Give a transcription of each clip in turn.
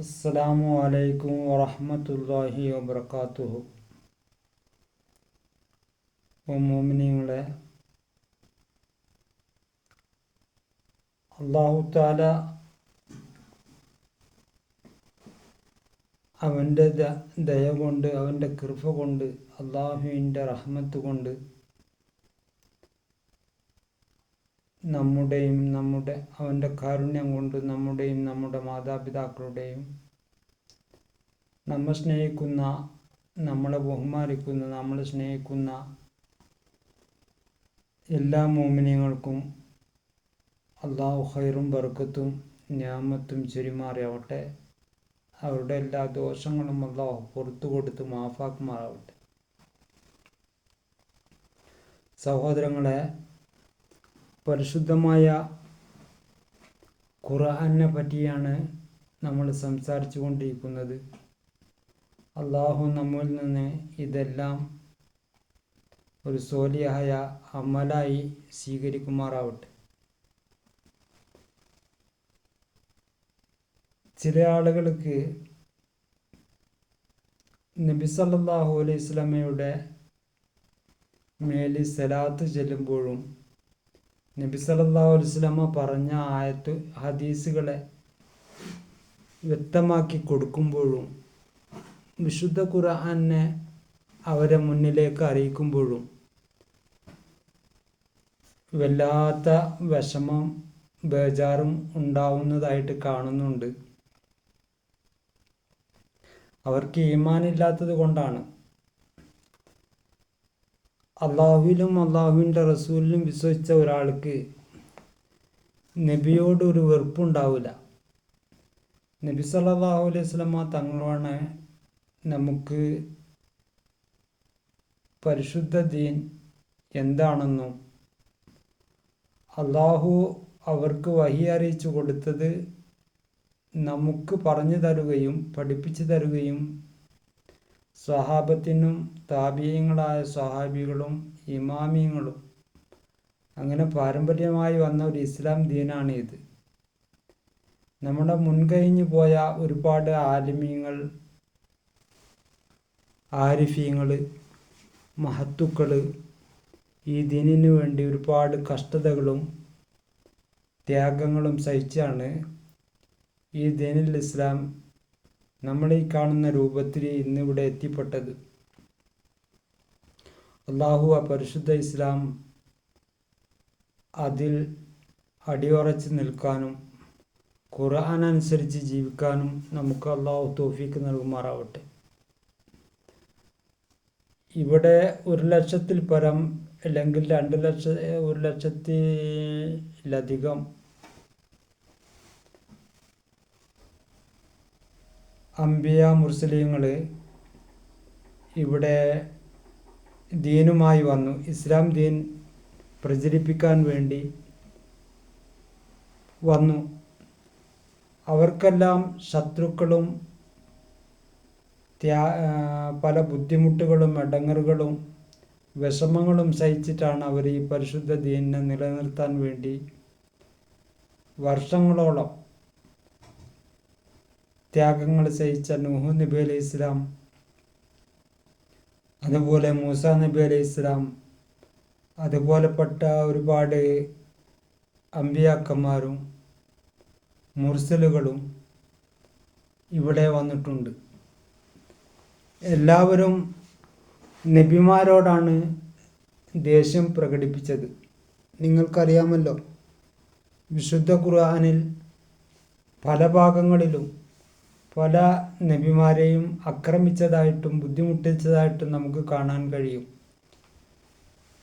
അസ്സലാമു അലൈക്കും വറഹമത്തല്ലാഹി വബർക്കാത്തുഹു മോമിനിങ്ങളെ അള്ളാഹു താല അവന്റെ ദയ കൊണ്ട് അവന്റെ കൃപ കൊണ്ട് അള്ളാഹുവിന്റെ റഹ്മത്ത് കൊണ്ട് നമ്മുടെയും നമ്മുടെ അവന്റെ കാരുണ്യം കൊണ്ട് നമ്മുടെയും നമ്മുടെ മാതാപിതാക്കളുടെയും നമ്മെ സ്നേഹിക്കുന്ന നമ്മളെ ബഹുമാനിക്കുന്ന നമ്മളെ സ്നേഹിക്കുന്ന എല്ലാ മോമിനിയങ്ങൾക്കും അള്ളാഹു ഹൈറും ബർക്കത്തും ഞാമത്തും ചുരിമാറിയാവട്ടെ അവരുടെ എല്ലാ ദോഷങ്ങളും അള്ളാഹു പുറത്തു കൊടുത്ത് മാഫാക്കുമാറാവട്ടെ. സഹോദരങ്ങളെ പരിശുദ്ധമായ ഖുർആനെ പറ്റിയാണ് നമ്മൾ സംസാരിച്ചു കൊണ്ടിരിക്കുന്നത് അള്ളാഹു നമ്മിൽ നിന്ന് ഇതെല്ലാം ഒരു സോലിയായ അമലായി സ്വീകരിക്കുമാറാവട്ടെ. ചില ആളുകൾക്ക് നബി സല്ലല്ലാഹു അലൈഹി സ്വലമയുടെ മേലിൽ സലാത്ത് ചെല്ലുമ്പോഴും നബി വസല്ലമ പറഞ്ഞ ആയത്ത് ഹദീസുകളെ വ്യക്തമാക്കി കൊടുക്കുമ്പോഴും വിശുദ്ധ ഖുർആനെ അവരെ മുന്നിലേക്ക് അറിയിക്കുമ്പോഴും വല്ലാത്ത വിഷമം ബേജാറും ഉണ്ടാവുന്നതായിട്ട് കാണുന്നുണ്ട്. അവർക്ക് ഈമാനില്ലാത്തത് കൊണ്ടാണ്. അള്ളാഹുവിലും അള്ളാഹുവിന്റെ റസൂലിലും വിശ്വസിച്ച ഒരാൾക്ക് നബിയോട് ഒരു വെറുപ്പുണ്ടാവില്ല നബി സല്ലല്ലാഹു അലൈഹി വസല്ലമ തങ്ങളാണ് നമുക്ക് പരിശുദ്ധ ദീൻ എന്താണെന്നും അള്ളാഹു അവർക്ക് വഹി അറിയിച്ചു കൊടുത്തത് നമുക്ക് പറഞ്ഞു തരുകയും പഠിപ്പിച്ചു തരുകയും സ്വഹാബത്തിനും താപീയങ്ങളായ സഹാബികളും ഇമാമിയങ്ങളും. അങ്ങനെ പാരമ്പര്യമായി വന്ന ഒരു ഇസ്ലാം ദീനാണ് ഇത് നമ്മുടെ മുൻകഴിഞ്ഞു പോയ ഒരുപാട് ആലിമീങ്ങൾ ആരിഫീങ്ങൾ മഹത്തുക്കൾ ഈ ദീനിനു വേണ്ടി ഒരുപാട് കഷ്ടതകളും ത്യാഗങ്ങളും സഹിച്ചാണ് ഈ ദീനിൽ ഇസ്ലാം നമ്മൾ ഈ കാണുന്ന രൂപത്തിൽ ഇന്നിവിടെ എത്തിപ്പെട്ടത്. അള്ളാഹു ആ പരിശുദ്ധ ഇസ്ലാം അതിൽ അടിയുറച്ച് നിൽക്കാനും ഖുർആൻ അനുസരിച്ച് ജീവിക്കാനും നമുക്ക് അള്ളാഹു തോഫീക്ക് നൽകുമാറാവട്ടെ. ഇവിടെ ഒരു ലക്ഷത്തിൽ പരം അല്ലെങ്കിൽ രണ്ട് ലക്ഷ ഒരു ലക്ഷത്തിലധികം അംബിയ മുസ്ലിങ്ങൾ ഇവിടെ ദീനുമായി വന്നു. ഇസ്ലാം ദീൻ പ്രചരിപ്പിക്കാൻ വേണ്ടി വന്നു. അവർക്കെല്ലാം ശത്രുക്കളും ത്യാ പല ബുദ്ധിമുട്ടുകളും ഇടങ്ങറുകളും വിഷമങ്ങളും സഹിച്ചിട്ടാണ് അവർ ഈ പരിശുദ്ധ ദീനിനെ നിലനിർത്താൻ വേണ്ടി വർഷങ്ങളോളം ത്യാഗങ്ങൾ സഹിച്ച നൂഹ് നബി അലൈഹി ഇസ്ലാം അതുപോലെ മൂസ നബി അലൈഹി ഇസ്ലാം അതുപോലെപ്പെട്ട ഒരുപാട് അമ്പിയാക്കന്മാരും മുർസലുകളും ഇവിടെ വന്നിട്ടുണ്ട്. എല്ലാവരും നബിമാരോടാണ് ദേഷ്യം പ്രകടിപ്പിച്ചത്. നിങ്ങൾക്കറിയാമല്ലോ വിശുദ്ധ ഖുർആനിൽ പല ഭാഗങ്ങളിലും പല നബിമാരെയും ആക്രമിച്ചതായിട്ടും ബുദ്ധിമുട്ടിച്ചതായിട്ടും നമുക്ക് കാണാൻ കഴിയും.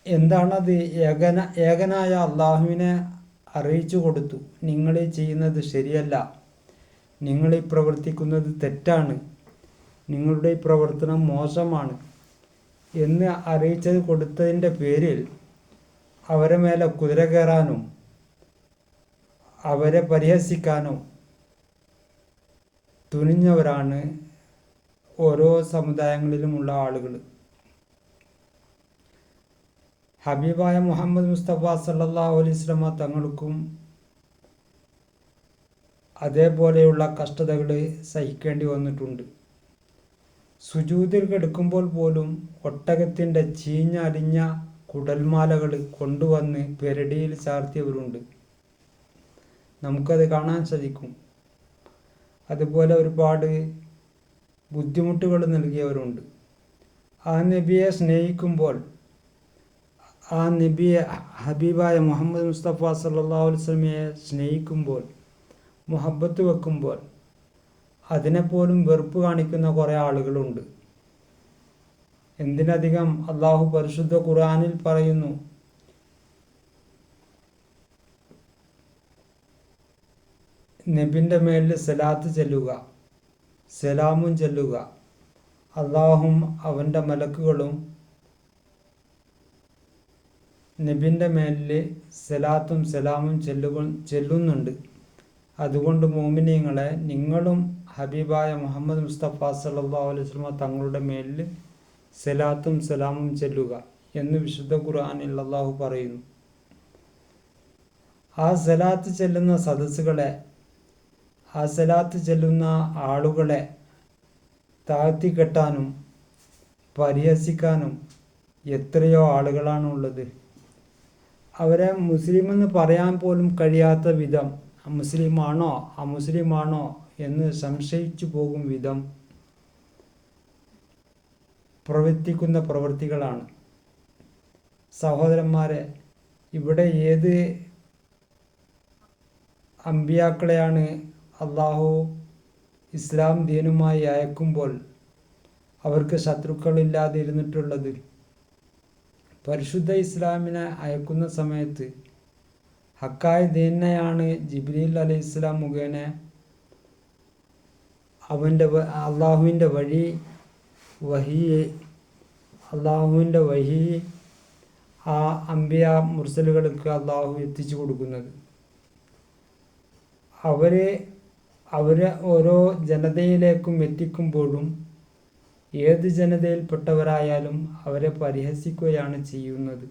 എന്താണത്? ഏകന ഏകനായ അള്ളാഹുവിനെ അറിയിച്ചു കൊടുത്തു. നിങ്ങൾ ചെയ്യുന്നത് ശരിയല്ല. നിങ്ങൾ ഈ പ്രവർത്തിക്കുന്നത് തെറ്റാണ്. നിങ്ങളുടെ ഈ പ്രവർത്തനം മോശമാണ്. എന്ന് അറിയിച്ചത് കൊടുത്തതിന്റെ പേരിൽ അവരെ മേലെ കുതിര കയറാനും അവരെ പരിഹസിക്കാനും തുനിഞ്ഞവരാണ് ഓരോ സമുദായങ്ങളിലുമുള്ള ആളുകൾ. ഹബീബായ മുഹമ്മദ് മുസ്തഫ സല്ലാ അലൈസ്ലമ തങ്ങൾക്കും അതേപോലെയുള്ള കഷ്ടതകൾ സഹിക്കേണ്ടി വന്നിട്ടുണ്ട്. സുജൂതിൽ കിടക്കുമ്പോൾ പോലും ഒട്ടകത്തിന്റെ ചീഞ്ഞരിഞ്ഞ കുടൽമാലകൾ കൊണ്ടുവന്ന് പെരടിയിൽ ചാർത്തിയവരുണ്ട്. നമുക്കത് കാണാൻ സാധിക്കും. അതുപോലെ ഒരുപാട് ബുദ്ധിമുട്ടുകൾ നൽകിയവരുണ്ട്. ആ നബിയെ സ്നേഹിക്കുമ്പോൾ ആ നബിയെ ഹബീബായ മുഹമ്മദ് മുസ്തഫ സല്ലാ സ്നേഹിക്കുമ്പോൾ മുഹബത്ത് വെക്കുമ്പോൾ അതിനെപ്പോലും വെറുപ്പ് കാണിക്കുന്ന കുറേ ആളുകളുണ്ട്. എന്തിനധികം അള്ളാഹു പരിശുദ്ധ ഖുർആാനിൽ പറയുന്നു നബിന്റെ മേലിൽ സലാത്ത് ചെല്ലുക സലാമും ചെല്ലുക. അള്ളാഹും അവന്റെ മലക്കുകളും നബിന്റെ മേലിൽ സലാത്തും സലാമും ചെല്ലുക ചെല്ലുന്നുണ്ട്. അതുകൊണ്ട് മോമിനിയങ്ങളെ നിങ്ങളും ഹബീബായ മുഹമ്മദ് മുസ്തഫ സല്ലാ അലൈഹി തങ്ങളുടെ മേലിൽ സലാത്തും സലാമും ചെല്ലുക എന്ന് വിശുദ്ധ ഖുർആാനിൽ അള്ളാഹു പറയുന്നു. ആ സലാത്ത് ചെല്ലുന്ന സദസ്സുകളെ ആ സലാത്ത് ചെല്ലുന്ന ആളുകളെ താഴ്ത്തിക്കെട്ടാനും പരിഹസിക്കാനും എത്രയോ ആളുകളാണ് ഉള്ളത്. അവരെ മുസ്ലിം എന്ന് പറയാൻ പോലും കഴിയാത്ത വിധം മുസ്ലിമാണോ അമുസ്ലിമാണോ എന്ന് സംശയിച്ചു പോകും വിധം പ്രവർത്തിക്കുന്ന പ്രവൃത്തികളാണ് സഹോദരന്മാരെ ഇവിടെ ഏത് അമ്പിയാക്കളെയാണ് അള്ളാഹു ഇസ്ലാം ദീനുമായി അയക്കുമ്പോൾ അവർക്ക് ശത്രുക്കളില്ലാതെ ഇരുന്നിട്ടുള്ളത്. പരിശുദ്ധ ഇസ്ലാമിനെ അയക്കുന്ന സമയത്ത് ഹക്കായ ദീനെയാണ് ജിബ്രീൽ അലൈഹി ഇസ്ലാം മുഖേന അവന്റെ അള്ളാഹുവിന്റെ വഴി വഹി അള്ളാഹുവിന്റെ വഹി ആ അമ്പിയ മുർസലുകൾക്ക് അള്ളാഹു എത്തിച്ചു കൊടുക്കുന്നത്. അവരെ അവരെ ഓരോ ജനതയിലേക്കും എത്തിക്കുമ്പോഴും ഏത് ജനതയിൽപ്പെട്ടവരായാലും അവരെ പരിഹസിക്കുകയാണ് ചെയ്യുന്നത്.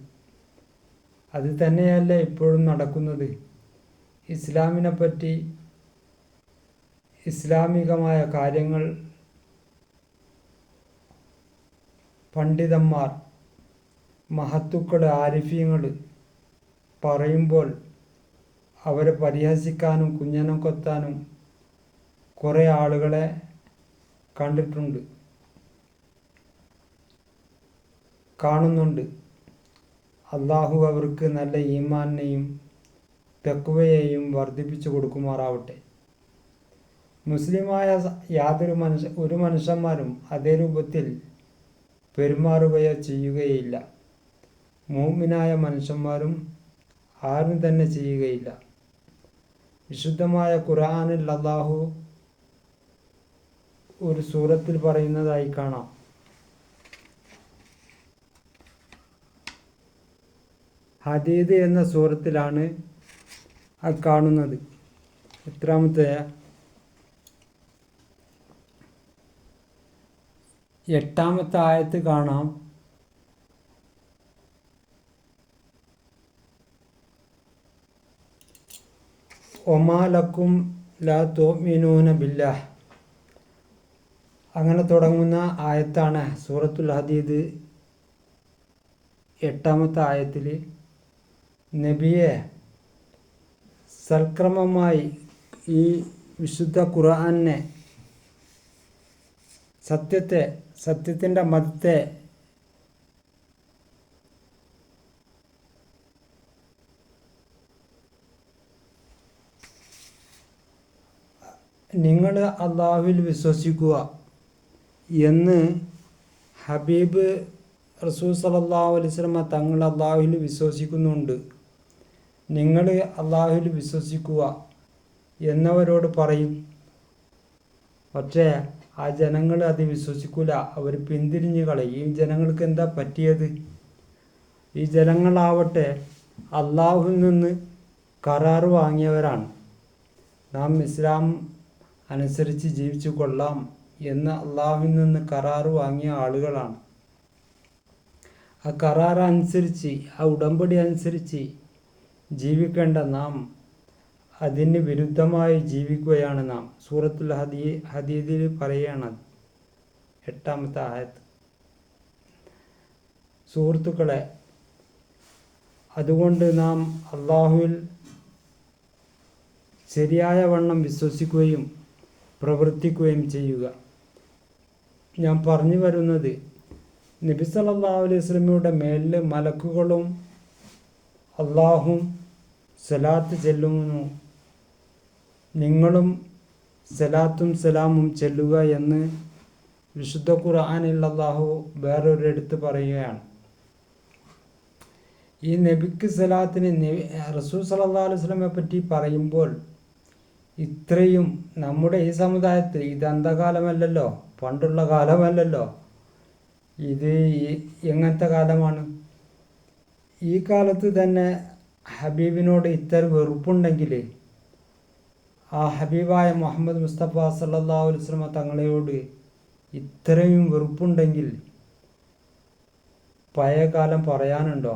അത് തന്നെയല്ല ഇപ്പോഴും നടക്കുന്നത്. ഇസ്ലാമിനെ പറ്റി ഇസ്ലാമികമായ കാര്യങ്ങൾ പണ്ഡിതന്മാർ മഹത്തുക്കൾ ആരിഫ്യങ്ങൾ പറയുമ്പോൾ അവരെ പരിഹസിക്കാനും കുഞ്ഞനം കൊത്താനും കുറേ ആളുകളെ കണ്ടിട്ടുണ്ട്. കാണുന്നുണ്ട്. അള്ളാഹു അവർക്ക് നല്ല ഈമാനെയും തെക്കുവയെയും വർദ്ധിപ്പിച്ചു കൊടുക്കുമാറാവട്ടെ. മുസ്ലിമായ യാതൊരു മനുഷ്യ ഒരു മനുഷ്യന്മാരും അതേ രൂപത്തിൽ പെരുമാറുകയോ ചെയ്യുകയില്ല. മൂമിനായ മനുഷ്യന്മാരും ആരും തന്നെ ചെയ്യുകയില്ല. വിശുദ്ധമായ ഖുർആാനിൽ അള്ളാഹു ഒരു സൂറത്തിൽ പറയുന്നതായി കാണാം. ഹദീദ് എന്ന സൂറത്തിലാണ് അത് കാണുന്നത്. എത്രാമത്തെ എട്ടാമത്തെ ആയത്ത് കാണാം. ഒമാലക്കും ലാ തോമിനൂന ബില്ലാഹ്. അങ്ങനെ തുടങ്ങുന്ന ആയത്താണ് സൂറത്തുൽ ഹദീദ് എട്ടാമത്തെ ആയത്തിൽ നബിയെ സൽക്രമമായി ഈ വിശുദ്ധ ഖുർആനെ സത്യത്തെ സത്യത്തിന്റെ മതത്തെ നിങ്ങൾ അള്ളാഹുവിൽ വിശ്വസിക്കുക. എന്ന് ഹബീബ് റസൂൽ സലല്ലാഹു അലൈവലമ തങ്ങൾ അള്ളാഹുവിൽ വിശ്വസിക്കുന്നുണ്ട്. നിങ്ങൾ അള്ളാഹുവിൽ വിശ്വസിക്കുക എന്നവരോട് പറയും. പക്ഷേ ആ ജനങ്ങൾ അത് വിശ്വസിക്കൂല. അവർ പിന്തിരിഞ്ഞ് കളയും. ഈ ജനങ്ങൾക്ക് എന്താ പറ്റിയത്? ഈ ജനങ്ങളാവട്ടെ അള്ളാഹുവിൽ നിന്ന് കരാർ വാങ്ങിയവരാണ്. നാം ഇസ്ലാം അനുസരിച്ച് ജീവിച്ചു കൊള്ളാം. എന്ന് അള്ളാഹുവിൽ നിന്ന് കരാറ് വാങ്ങിയ ആളുകളാണ്. ആ കരാർ അനുസരിച്ച് ആ ഉടമ്പടി അനുസരിച്ച് ജീവിക്കേണ്ട നാം അതിന് വിരുദ്ധമായി ജീവിക്കുകയാണ് നാം. സൂറത്തുൽ ഹദീ ഹദീദിൽ പറയുകയാണ് എട്ടാമത്തെ ആയത്ത്. സുഹൃത്തുക്കളെ അതുകൊണ്ട് നാം അള്ളാഹുവിൽ ശരിയായ വണ്ണം വിശ്വസിക്കുകയും പ്രവർത്തിക്കുകയും ചെയ്യുക. ഞാൻ പറഞ്ഞു വരുന്നത്. നബി സല്ലല്ലാഹു അലൈഹി വസല്ലമയുടെ മേലിൽ മലക്കുകളും അള്ളാഹും സലാത്ത് ചെല്ലുന്നു. നിങ്ങളും സലാത്തും സലാമും ചെല്ലുക എന്ന് വിശുദ്ധ ഖുർആനിൽ അള്ളാഹു വേറൊരിടത്ത് പറയുകയാണ്. ഈ നബിക്ക് സലാത്തിന് റസൂൽ സല്ലല്ലാഹു അലൈഹി വസല്ലമയെ പറ്റി പറയുമ്പോൾ ഇത്രയും നമ്മുടെ ഈ സമുദായത്തിൽ ഇത് അന്ധകാലമല്ലല്ലോ. പണ്ടുള്ള കാലമല്ലല്ലോ. ഇത് എങ്ങനത്തെ കാലമാണ്? ഈ കാലത്ത് തന്നെ ഹബീബിനോട് ഇത്ര വെറുപ്പുണ്ടെങ്കിൽ ആ ഹബീബായ മുഹമ്മദ് മുസ്തഫ സല്ലല്ലാഹു അലൈഹി തങ്ങളെയോട് ഇത്രയും വെറുപ്പുണ്ടെങ്കിൽ പഴയ കാലം പറയാനുണ്ടോ?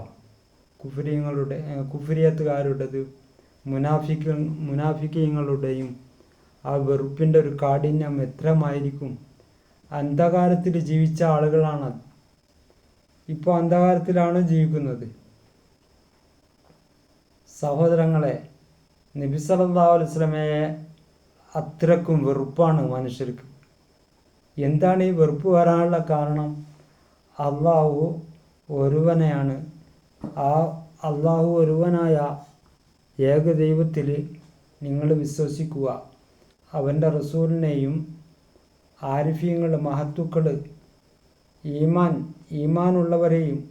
കുഫരിയങ്ങളുടെ കുഫരിയത്തുകാരുടേത് മുനാഫിക്ക മുനാഫിക്കങ്ങളുടെയും ആ വെറുപ്പിന്റെ ഒരു കാഠിന്യം എത്രമായിരിക്കും? അന്ധകാരത്തിൽ ജീവിച്ച ആളുകളാണ്. ഇപ്പോൾ അന്ധകാരത്തിലാണ് ജീവിക്കുന്നത്. സഹോദരങ്ങളെ നബി അത്രക്കും വെറുപ്പാണ് മനുഷ്യർക്ക്. എന്താണ് ഈ വെറുപ്പ് വരാനുള്ള കാരണം? അള്ളാഹു ഒരുവനെയാണ്. ആ അള്ളാഹു ഒരുവനായ ഏകദൈവത്തിൽ നിങ്ങൾ വിശ്വസിക്കുക. അവന്റെ റസൂലിനെയും ആരിഫ്യങ്ങൾ മഹത്തുക്കൾ ഈമാൻ ഈമാനുള്ളവരെയും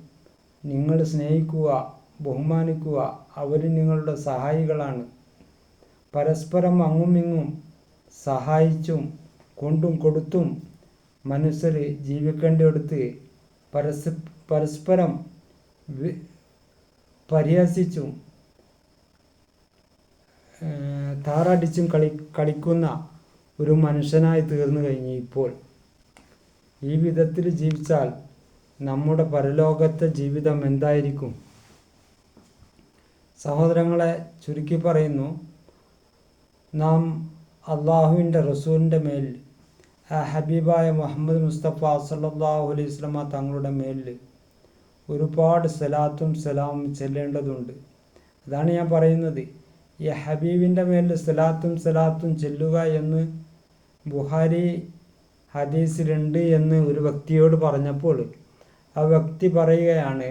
നിങ്ങൾ സ്നേഹിക്കുക ബഹുമാനിക്കുക അവർ നിങ്ങളുടെ സഹായികളാണ്. പരസ്പരം അങ്ങും ഇങ്ങും സഹായിച്ചും കൊണ്ടും കൊടുത്തും മനുഷ്യർ ജീവിക്കേണ്ടിയെടുത്ത് പരസ് പരസ്പരം പരിഹസിച്ചും താറടിച്ചും കളി കളിക്കുന്ന ഒരു മനുഷ്യനായി തീർന്നു കഴിഞ്ഞു ഇപ്പോൾ. ഈ വിധത്തിൽ ജീവിച്ചാൽ നമ്മുടെ പരലോകത്തെ ജീവിതം എന്തായിരിക്കും? സഹോദരങ്ങളെ ചുരുക്കി പറയുന്നു നാം അള്ളാഹുവിന്റെ റസൂലിന്റെ മേൽ ഹബീബായ മുഹമ്മദ് മുസ്തഫ സല്ലല്ലാഹു അലൈഹി വസല്ലമ തങ്ങളുടെ മേലിൽ ഒരുപാട് സലാത്തും സലാമും ചെല്ലേണ്ടതുണ്ട്. അതാണ് ഞാൻ പറയുന്നത്. ഈ ഹബീബിന്റെ മേലിൽ സലാത്തും സലാത്തും ചെല്ലുക എന്ന് ബുഹാരി ഹദീസിലുണ്ട് എന്ന് ഒരു വ്യക്തിയോട് പറഞ്ഞപ്പോൾ ആ വ്യക്തി പറയുകയാണ്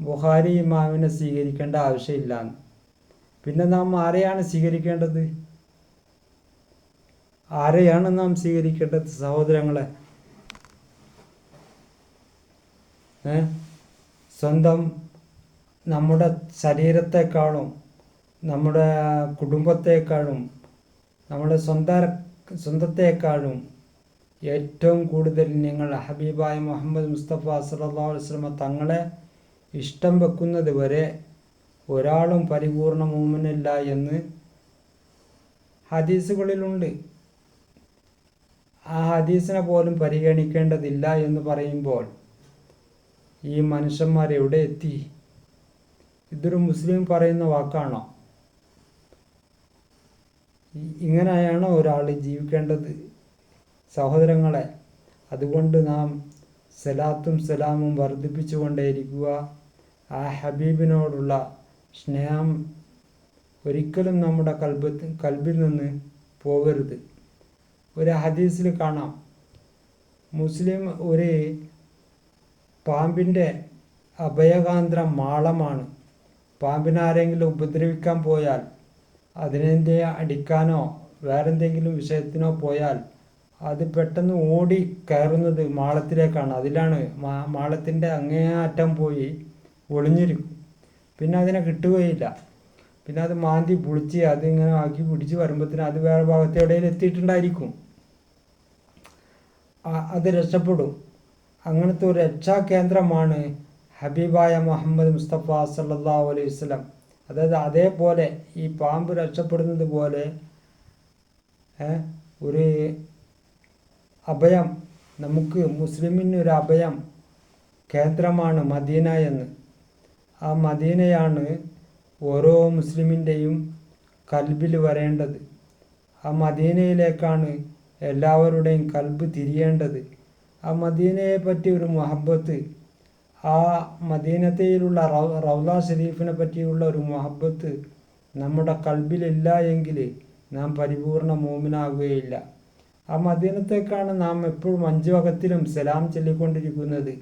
ബുഹാരി ഇമാമിനെ സ്വീകരിക്കേണ്ട ആവശ്യമില്ല. എന്ന് പിന്നെ നാം ആരെയാണ് സ്വീകരിക്കേണ്ടത്? ആരെയാണ് നാം സ്വീകരിക്കേണ്ടത് സഹോദരങ്ങളെ? സ്വന്തം നമ്മുടെ ശരീരത്തെക്കാളും നമ്മുടെ കുടുംബത്തെക്കാളും നമ്മുടെ സ്വന്തം സ്വന്തത്തെക്കാളും ഏറ്റവും കൂടുതൽ നിങ്ങൾ ഹബീബായ മുഹമ്മദ് മുസ്തഫ സല്ലല്ലാഹു അലൈഹി വസല്ലമ തങ്ങളെ ഇഷ്ടം വെക്കുന്നത് വരെ ഒരാളും പരിപൂർണ മൂമനില്ല എന്ന് ഹദീസുകളിലുണ്ട്. ആ ഹദീസിനെ പോലും പരിഗണിക്കേണ്ടതില്ല എന്ന് പറയുമ്പോൾ ഈ മനുഷ്യന്മാർ എവിടെ എത്തി? ഇതൊരു മുസ്ലിം പറയുന്ന വാക്കാണോ? ഇങ്ങനെയാണോ ഒരാൾ ജീവിക്കേണ്ടത്. സഹോദരങ്ങളെ അതുകൊണ്ട് നാം സലാത്തും സലാമും വർദ്ധിപ്പിച്ചുകൊണ്ടേയിരിക്കുക. ആ ഹബീബിനോടുള്ള സ്നേഹം ഒരിക്കലും നമ്മുടെ കൽബത്ത് കൽബിൽ നിന്ന് പോകരുത്. ഒരു ഹദീസിൽ കാണാം. മുസ്ലിം ഒരു പാമ്പിന്റെ അഭയകാന്ത്ര മാളമാണ്. പാമ്പിനാരെങ്കിലും ഉപദ്രവിക്കാൻ പോയാൽ അതിനെ അടിക്കാനോ വേറെന്തെങ്കിലും വിഷയത്തിനോ പോയാൽ അത് പെട്ടെന്ന് ഓടി കയറുന്നത് മാളത്തിലേക്കാണ്. അതിലാണ് മാ മാളത്തിന്റെ അങ്ങേയറ്റം പോയി ഒളിഞ്ഞിരിക്കും. പിന്നെ അതിനെ കിട്ടുകയില്ല. പിന്നെ അത് മാന്തി പുളിച്ച് അതിങ്ങനെ ആക്കി പിടിച്ച് വരുമ്പോഴത്തേന് അത് വേറെ ഭാഗത്ത് എവിടെയും എത്തിയിട്ടുണ്ടായിരിക്കും. അത് രക്ഷപ്പെടും. അങ്ങനത്തെ ഒരു രക്ഷാകേന്ദ്രമാണ് ഹബീബായ മുഹമ്മദ് മുസ്തഫ സല്ലാ അലൈഹി വസല്ലം. അതായത് അതേപോലെ ഈ പാമ്പ് രക്ഷപ്പെടുന്നത് പോലെ ഒരു അഭയം നമുക്ക് മുസ്ലിമിന് ഒരു അഭയം കേന്ദ്രമാണ് മദീന എന്ന്. ആ മദീനയാണ് ഓരോ മുസ്ലിമിന്റെയും കൽബിൽ വരേണ്ടത്. ആ മദീനയിലേക്കാണ് എല്ലാവരുടെയും കൽബ് തിരിയേണ്ടത്. ആ മദീനയെ പറ്റി ഒരു മഹബത്ത് ആ മദീനത്തയിലുള്ള റൗല ഷെരീഫിനെ പറ്റിയുള്ള ഒരു മുഹബത്ത് നമ്മുടെ കൽബിലില്ല എങ്കിൽ നാം പരിപൂർണ മോമിനാകുകയില്ല. ആ മദീനത്തേക്കാണ് നാം എപ്പോഴും അഞ്ചു വകത്തിലും സലാം ചൊല്ലിക്കൊണ്ടിരിക്കുന്നത്.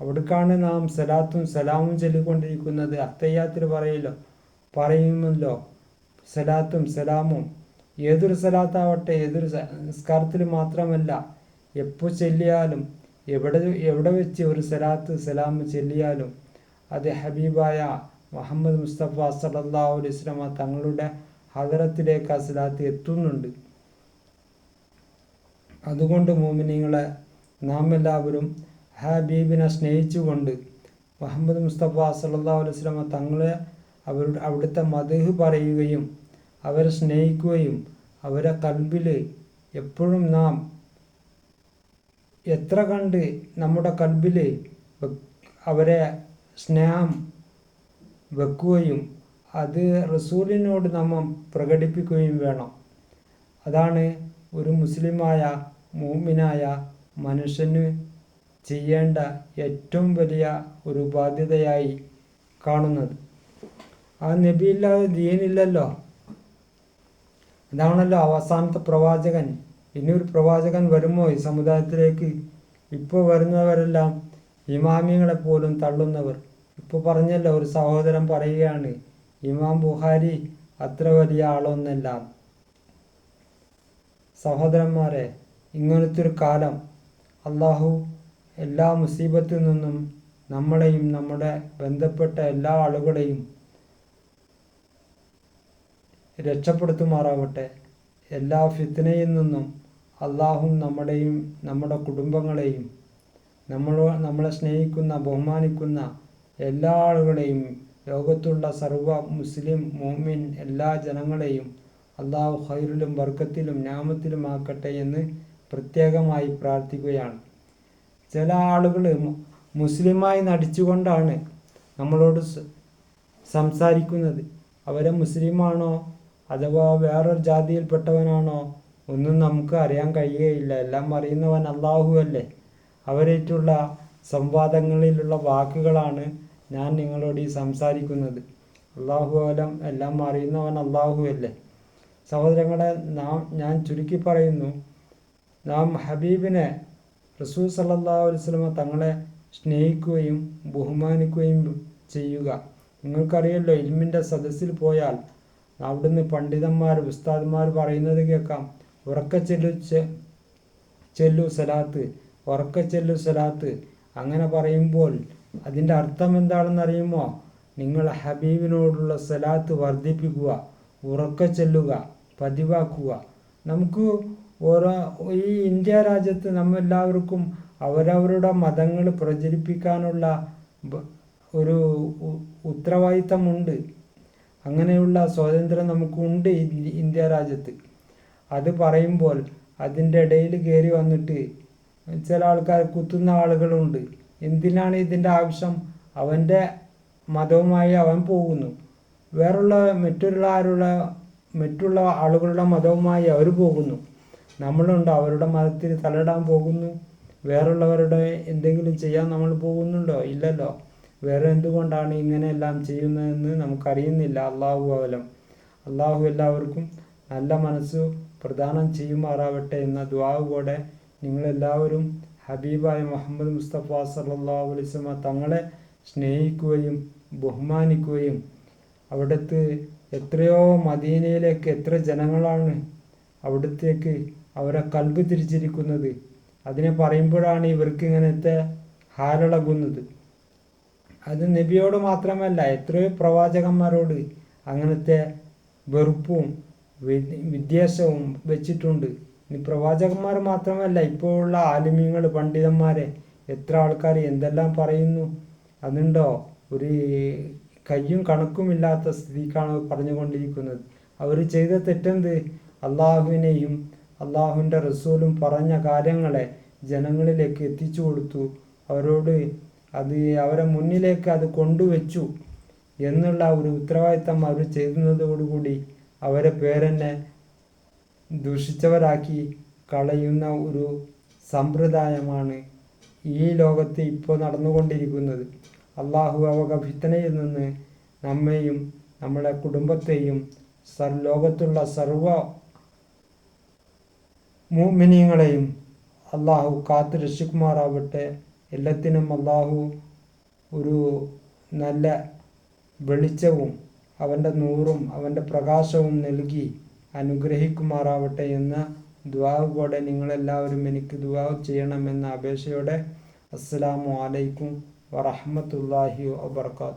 അവിടേക്കാണ് നാം സലാത്തും സലാമും ചൊല്ലിക്കൊണ്ടിരിക്കുന്നത്. അത്തയ്യാത്തിൽ പറയല്ലോ പറയുമല്ലോ സലാത്തും സലാമും. ഏതൊരു സലാത്താവട്ടെ ഏതൊരു നിസ്കാരത്തിൽ മാത്രമല്ല എപ്പോൾ ചെല്ലിയാലും എവിടെ എവിടെ വെച്ച് ഒരു സലാത്ത് സലാം ചെല്ലിയാലും അത് ഹബീബായ മുഹമ്മദ് മുസ്തഫ സല്ലാ ഇസ്ലാമ തങ്ങളുടെ ഹദരത്തിലേക്ക് ആ സലാത്ത് എത്തുന്നുണ്ട്. അതുകൊണ്ട് മോമിനിങ്ങളെ നാം എല്ലാവരും ഹബീബിനെ സ്നേഹിച്ചുകൊണ്ട് മുഹമ്മദ് മുസ്തഫ സല്ലാ ഇസ്ലാമ തങ്ങളെ അവരുടെ അവിടുത്തെ മതഹ് പറയുകയും അവരെ സ്നേഹിക്കുകയും അവരെ കൽബിൽ എപ്പോഴും നാം എത്ര കണ്ട് നമ്മുടെ കൽബിൽ അവരെ സ്നേഹം വെക്കുകയും അത് റസൂലിനോട് നമ്മൾ പ്രകടിപ്പിക്കുകയും വേണം. അതാണ് ഒരു മുസ്ലിമായ മൂമിനായ മനുഷ്യന് ചെയ്യേണ്ട ഏറ്റവും വലിയ ഒരു ബാധ്യതയായി കാണുന്നത്. ആ നബിയില്ലാതെ ദീനില്ലല്ലോ. അതാണല്ലോ അവസാനത്തെ പ്രവാചകൻ ഇനിയൊരു പ്രവാചകൻ വരുമോ ഈ സമുദായത്തിലേക്ക്? ഇപ്പോൾ വരുന്നവരെല്ലാം ഇമാമിങ്ങളെ പോലും തള്ളുന്നവർ. ഇപ്പോൾ പറഞ്ഞല്ലോ ഒരു സഹോദരൻ പറയുകയാണ് ഇമാം ബുഹാരി അത്ര വലിയ ആളൊന്നല്ല. സഹോദരന്മാരെ ഇങ്ങനത്തെ ഒരു കാലം അള്ളാഹു എല്ലാ മുസീബത്തിൽ നിന്നും നമ്മളെയും നമ്മുടെ ബന്ധപ്പെട്ട എല്ലാ ആളുകളെയും രക്ഷപ്പെടുത്തുമാറാവട്ടെ. എല്ലാ ഫിത്തനയിൽ നിന്നും അള്ളാഹും നമ്മുടെയും നമ്മുടെ കുടുംബങ്ങളെയും നമ്മൾ നമ്മളെ സ്നേഹിക്കുന്ന ബഹുമാനിക്കുന്ന എല്ലാ ആളുകളെയും ലോകത്തുള്ള സർവ മുസ്ലിം മോമിൻ എല്ലാ ജനങ്ങളെയും അള്ളാഹു ഹൈറിലും വർക്കത്തിലും ഞാമത്തിലും ആക്കട്ടെ എന്ന് പ്രത്യേകമായി പ്രാർത്ഥിക്കുകയാണ്. ചില ആളുകൾ മുസ്ലിമായി നടിച്ചുകൊണ്ടാണ് നമ്മളോട് സംസാരിക്കുന്നത്. അവരെ മുസ്ലിമാണോ? അഥവാ വേറൊരു ജാതിയിൽപ്പെട്ടവനാണോ? ഒന്നും നമുക്ക് അറിയാൻ കഴിയുകയില്ല. എല്ലാം അറിയുന്നവൻ അള്ളാഹു അല്ലേ? അവരേറ്റുള്ള സംവാദങ്ങളിലുള്ള വാക്കുകളാണ് ഞാൻ നിങ്ങളോട് ഈ സംസാരിക്കുന്നത്. അള്ളാഹു അലം എല്ലാം അറിയുന്നവൻ അള്ളാഹു അല്ലേ? സഹോദരങ്ങളെ നാം ഞാൻ ചുരുക്കി പറയുന്നു നാം ഹബീബിനെ റസൂൽ സല്ലാ വസ്ലമ തങ്ങളെ സ്നേഹിക്കുകയും ബഹുമാനിക്കുകയും ചെയ്യുക. നിങ്ങൾക്കറിയല്ലോ ഇൽമിന്റെ സദസ്സിൽ പോയാൽ അവിടുന്ന് പണ്ഡിതന്മാർ ഉസ്താദ്മാർ പറയുന്നത് കേൾക്കാം. ഉറക്ക ചെല്ലു ചെല്ലു സലാത്ത്. ഉറക്ക ചെല്ലു സലാത്ത്. അങ്ങനെ പറയുമ്പോൾ അതിന്റെ അർത്ഥം എന്താണെന്ന് അറിയുമോ? നിങ്ങൾ ഹബീബിനോടുള്ള സലാത്ത് വർദ്ധിപ്പിക്കുക ഉറക്ക ചെല്ലുക പതിവാക്കുക. നമുക്ക് ഓരോ ഈ ഇന്ത്യ രാജ്യത്ത് നമ്മെല്ലാവർക്കും അവരവരുടെ മതങ്ങൾ പ്രചരിപ്പിക്കാനുള്ള ഒരു ഉത്തരവാദിത്തമുണ്ട്. അങ്ങനെയുള്ള സ്വാതന്ത്ര്യം നമുക്കുണ്ട് ഇന്ത്യ രാജ്യത്ത്. അത് പറയുമ്പോൾ അതിന്റെ ഇടയിൽ കയറി വന്നിട്ട് ചില ആൾക്കാർ കുത്തുന്ന ആളുകളുണ്ട്. എന്തിനാണ് ഇതിന്റെ ആവശ്യം? അവന്റെ മതവുമായി അവൻ പോകുന്നു. വേറുള്ള മറ്റുള്ള ആരുള്ള മറ്റുള്ള ആളുകളുടെ മതവുമായി അവർ പോകുന്നു. നമ്മളുണ്ട് അവരുടെ മതത്തിൽ തലയിടാൻ പോകുന്നു. വേറുള്ളവരുടെ എന്തെങ്കിലും ചെയ്യാൻ നമ്മൾ പോകുന്നുണ്ടോ? ഇല്ലല്ലോ. വേറെ എന്തുകൊണ്ടാണ് ഇങ്ങനെയെല്ലാം ചെയ്യുന്നതെന്ന് നമുക്കറിയുന്നില്ല. അള്ളാഹു അവലം അള്ളാഹു എല്ലാവർക്കും നല്ല മനസ്സ് പ്രദാനം ചെയ്യുമാറാവട്ടെ എന്ന ദ്വാവുകൂടെ നിങ്ങളെല്ലാവരും ഹബീബായ മുഹമ്മദ് മുസ്തഫ സല്ലാ അലൈസ്മ തങ്ങളെ സ്നേഹിക്കുകയും ബഹുമാനിക്കുകയും അവിടുത്തെ എത്രയോ മദീനയിലേക്ക് എത്ര ജനങ്ങളാണ് അവിടത്തേക്ക് അവരെ കൽബ് തിരിച്ചിരിക്കുന്നത്. അതിനെ പറയുമ്പോഴാണ് ഇവർക്ക് ഇങ്ങനത്തെ ഹാരളകുന്നത് അത് നബിയോട് മാത്രമല്ല എത്രയോ പ്രവാചകന്മാരോട് അങ്ങനത്തെ വെറുപ്പും വിദ്വേഷവും വെച്ചിട്ടുണ്ട്. ഇനി പ്രവാചകന്മാർ മാത്രമല്ല ഇപ്പോഴുള്ള ആലിമ്യങ്ങൾ പണ്ഡിതന്മാരെ എത്ര ആൾക്കാർ എന്തെല്ലാം പറയുന്നു? അതുണ്ടോ? ഒരു കയ്യും കണക്കുമില്ലാത്ത സ്ഥിതിക്കാണ് പറഞ്ഞുകൊണ്ടിരിക്കുന്നത്. അവർ ചെയ്ത തെറ്റെന്ത്? അള്ളാഹുവിനെയും അള്ളാഹുവിന്റെ റസൂലും പറഞ്ഞ കാര്യങ്ങളെ ജനങ്ങളിലേക്ക് എത്തിച്ചു കൊടുത്തു. അവരോട് അത് അവരെ മുന്നിലേക്ക് അത് കൊണ്ടുവച്ചു എന്നുള്ള ഒരു ഉത്തരവാദിത്തം അവർ ചെയ്യുന്നതോടുകൂടി അവരെ പേരെന്നെ ദുഷിച്ചവരാക്കി കളയുന്ന ഒരു സമ്പ്രദായമാണ് ഈ ലോകത്ത് ഇപ്പോൾ നടന്നുകൊണ്ടിരിക്കുന്നത്. അള്ളാഹു അവക ഭിത്തനയിൽ നിന്ന് നമ്മെയും നമ്മുടെ കുടുംബത്തെയും സർ ലോകത്തുള്ള സർവ മൂമിനിയങ്ങളെയും അള്ളാഹു കാത്തു രക്ഷിക്കുമാറാവട്ടെ. എല്ലാത്തിനും അള്ളാഹു ഒരു നല്ല വെളിച്ചവും അവന്റെ നൂറും അവന്റെ പ്രകാശവും നൽകി അനുഗ്രഹിക്കുമാറാവട്ടെ എന്ന ദുവാവോടെ നിങ്ങളെല്ലാവരും എനിക്ക് ദുവാ ചെയ്യണമെന്ന അപേക്ഷയോടെ അസ്സലാമു അലൈക്കും വറഹ്മത്തുള്ളാഹി വബർക്കാത്തു